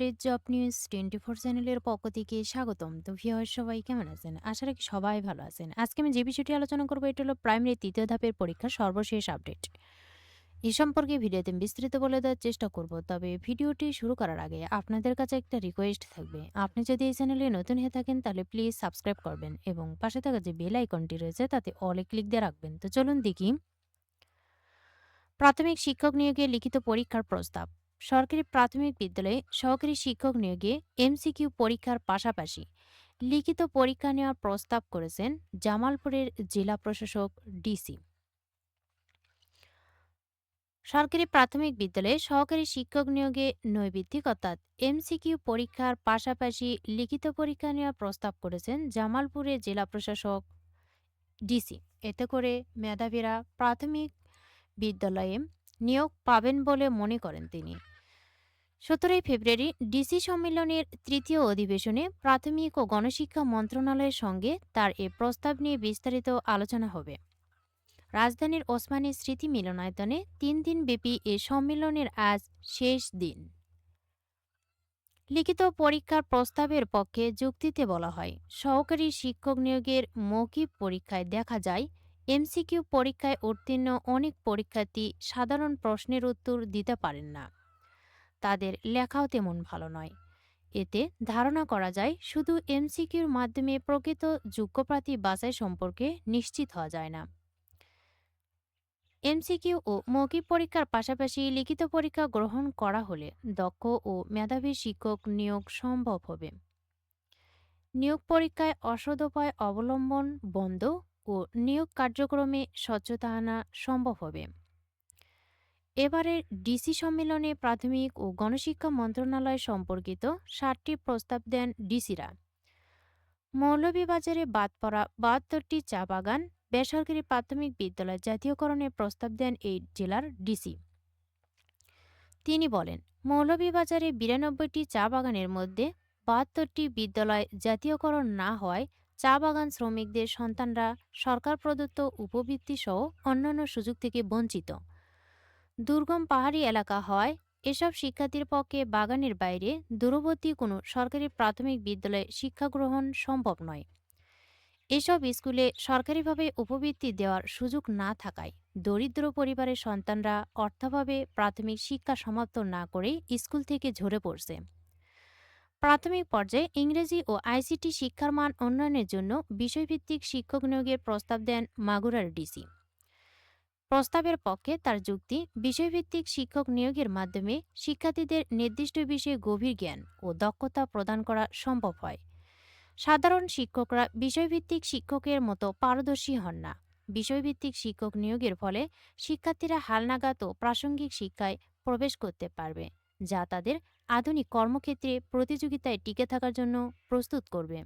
Update job news twenty four চ্যানেলের পক্ষ থেকে স্বাগতম। তো ভিওর সবাই কেমন আছেন? আশা রাখি সবাই ভালো আছেন। আজকে আমি যে বিষয়টি আলোচনা করব, এটা হলো প্রাইমারি তৃতীয় ধাপের পরীক্ষার সর্বশেষ আপডেট এ সম্পর্কে ভিডিওতে বিস্তৃত বলে দেওয়ার চেষ্টা করব, তবে ভিডিওটি শুরু করার আগে আপনাদের কাছে একটা রিকোয়েস্ট থাকবে। আপনি যদি এই চ্যানেলে নতুন হয়ে থাকেন, তাহলে প্লিজ সাবস্ক্রাইব করবেন এবং পাশে থাকা যে বেল আইকনটি রয়েছে, তাতে অলে ক্লিক দিয়ে রাখবেন। তো চলুন দেখি। প্রাথমিক শিক্ষক নিয়োগে লিখিত পরীক্ষার প্রস্তাব। সরকারি প্রাথমিক বিদ্যালয়ে সহকারী শিক্ষক নিয়োগে এমসিকিউ পরীক্ষার পাশাপাশি লিখিত পরীক্ষা নেওয়ার প্রস্তাব করেছেন জামালপুরের জেলা প্রশাসক ডিসি। সরকারি প্রাথমিক বিদ্যালয়ে সহকারী শিক্ষক নিয়োগে নৈবিত্তিক অর্থাৎ এমসিকিউ পরীক্ষার পাশাপাশি লিখিত পরীক্ষা নেওয়ার প্রস্তাব করেছেন জামালপুরের জেলা প্রশাসক ডিসি। এতে করে মেধাবীরা প্রাথমিক বিদ্যালয়ে নিয়োগ পাবেন বলে মনে করেন তিনি। সতেরোই ফেব্রুয়ারি ডিসি সম্মেলনের তৃতীয় অধিবেশনে প্রাথমিক ও গণশিক্ষা মন্ত্রণালয়ের সঙ্গে তার এ প্রস্তাব নিয়ে বিস্তারিত আলোচনা হবে। রাজধানীর ওসমানী স্মৃতি মিলনায়তনে তিন দিন ব্যাপী এ সম্মেলনের আজ শেষ দিন। লিখিত পরীক্ষার প্রস্তাবের পক্ষে যুক্তিতে বলা হয়, সহকারী শিক্ষক নিয়োগের মৌখিক পরীক্ষায় দেখা যায়, এমসিকিউ পরীক্ষায় উত্তীর্ণ অনেক পরীক্ষার্থী সাধারণ প্রশ্নের উত্তর দিতে পারেন না। তাদের লেখাও তেমন ভালো নয়। এতে ধারণা করা যায় শুধু এমসিকিউর মাধ্যমে প্রকৃত যোগ্যপ্রার্থী বাছাই সম্পর্কে নিশ্চিত হওয়া যায় না। এমসিকিউ ও মৌখিক পরীক্ষার পাশাপাশি লিখিত পরীক্ষা গ্রহণ করা হলে দক্ষ ও মেধাবী শিক্ষক নিয়োগ সম্ভব হবে। নিয়োগ পরীক্ষায় অসদোপায় অবলম্বন বন্ধ ও নিয়োগ কার্যক্রমে স্বচ্ছতা আনা সম্ভব হবে। এবারের ডিসি সম্মেলনে প্রাথমিক ও গণশিক্ষা মন্ত্রণালয় সম্পর্কিত ষাটটি প্রস্তাব দেন ডিসিরা। মৌলভীবাজারে বাদ পড়া বাহাত্তরটি চা বাগান, বেসরকারি প্রাথমিক বিদ্যালয় জাতীয়করণের প্রস্তাব দেন এই জেলার ডিসি। তিনি বলেন, মৌলভীবাজারে বিরানব্বইটি চা বাগানের মধ্যে বাহাত্তরটি বিদ্যালয় জাতীয়করণ না হওয়ায় চা বাগান শ্রমিকদের সন্তানরা সরকার প্রদত্ত উপবৃত্তি সহ অন্যান্য সুযোগ থেকে বঞ্চিত। দুর্গম পাহাড়ি এলাকা হওয়ায় এসব শিক্ষার্থীর পক্ষে বাগানের বাইরে দূরবর্তী কোনো সরকারি প্রাথমিক বিদ্যালয়ে শিক্ষা গ্রহণ সম্ভব নয়। এসব স্কুলে সরকারিভাবে উপবৃত্তি দেওয়ার সুযোগ না থাকায় দরিদ্র পরিবারের সন্তানরা অর্থাভাবে প্রাথমিক শিক্ষা সমাপ্ত না করে স্কুল থেকে ঝরে পড়ছে। প্রাথমিক পর্যায়ে ইংরেজি ও আইসিটি শিক্ষার মান উন্নয়নের জন্য বিষয়ভিত্তিক শিক্ষক নিয়োগের প্রস্তাব দেন মাগুরার ডিসি। প্রস্তাবের পক্ষে তার যুক্তি বিষয়ভিত্তিক শিক্ষক নিয়োগের মাধ্যমে শিক্ষার্থীদের নির্দিষ্ট বিষয়ে গভীর জ্ঞান ও দক্ষতা প্রদান করা সম্ভব হয়। সাধারণ শিক্ষকরা বিষয়ভিত্তিক শিক্ষকের মতো পারদর্শী হন না। বিষয়ভিত্তিক শিক্ষক নিয়োগের ফলে শিক্ষার্থীরা হালনাগাদ ও প্রাসঙ্গিক শিক্ষায় প্রবেশ করতে পারবে, যা তাদের আধুনিক কর্মক্ষেত্রে প্রতিযোগিতায় টিকে থাকার জন্য প্রস্তুত করবে।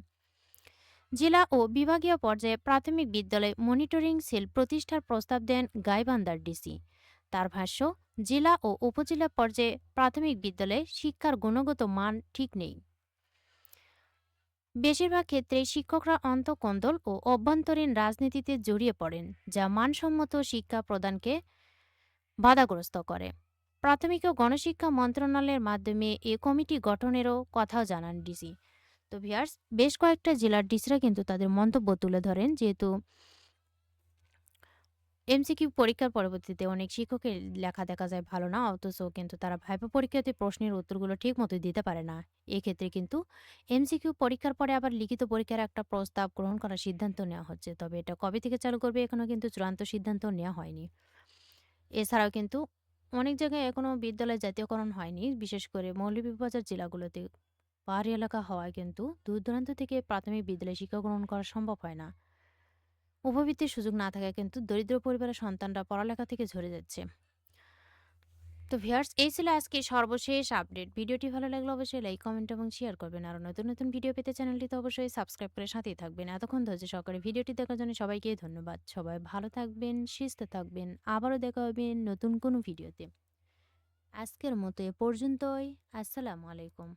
জেলা ও বিভাগীয় পর্যায়ে প্রাথমিক বিদ্যালয় মনিটরিং সেল প্রতিষ্ঠার প্রস্তাব দেন গাইবান্দার ডিসি। তার ভাষ্য, জেলা ও উপজেলা পর্যায়ে প্রাথমিক বিদ্যালয়ে শিক্ষার গুণগত মান ঠিক নেই। বেশিরভাগ ক্ষেত্রে শিক্ষকরা অন্তকন্দল ও অভ্যন্তরীণ রাজনীতিতে জড়িয়ে পড়েন, যা মানসম্মত শিক্ষা প্রদানকে বাধাগ্রস্ত করে। প্রাথমিক ও গণশিক্ষা মন্ত্রণালয়ের মাধ্যমে এ কমিটি গঠনেরও কথাও জানান ডিসি। তো ভিয়ার্স, বেশ কয়েকটা জেলার ডিসরা কিন্তু তাদের মন্তব্য তুলে ধরেন। যেহেতু এমসিকিউ পরীক্ষার পরবর্তীতে অনেক শিক্ষকের লেখা দেখা যায় ভালো না, অথচ কিন্তু তারা ভাইবা পরীক্ষাতে প্রশ্নের উত্তরগুলো ঠিক মতো দিতে পারে না। এক্ষেত্রে কিন্তু এমসিকিউ পরীক্ষার পরে আবার লিখিত পরীক্ষার একটা প্রস্তাব গ্রহণ করার সিদ্ধান্ত নেওয়া হচ্ছে। তবে এটা কবে থেকে চালু করবে এখনও কিন্তু চূড়ান্ত সিদ্ধান্ত নেওয়া হয়নি। এছাড়াও কিন্তু অনেক জায়গায় এখনও বিদ্যালয় জাতীয়করণ হয়নি, বিশেষ করে মৌলভীবাজার জেলাগুলোতে পাহাড়ি এলাকা হওয়ায় কিন্তু দূর দূরান্ত থেকে প্রাথমিক বিদ্যালয়ে শিক্ষা গ্রহণ করা সম্ভব হয় না। উপবৃত্তির সুযোগ না থাকায় কিন্তু দরিদ্র পরিবারের সন্তানরা পড়ালেখা থেকে ঝরে যাচ্ছে। তো ভিয়ার্স এই ছিল আজকে সর্বশেষ আপডেট। ভিডিওটি ভালো লাগলে অবশ্যই লাইক, কমেন্ট এবং শেয়ার করবেন। আর নতুন নতুন ভিডিও পেতে চ্যানেলটি তো অবশ্যই সাবস্ক্রাইব করে সাথেই থাকবেন। এতক্ষণ ধৈর্য সহকারে ভিডিওটি দেখার জন্য সবাইকে ধন্যবাদ। সবাই ভালো থাকবেন, সুস্থ থাকবেন। আবারও দেখা হবে নতুন কোনো ভিডিওতে। আজকের মতো এ পর্যন্তই। আসসালামু আলাইকুম।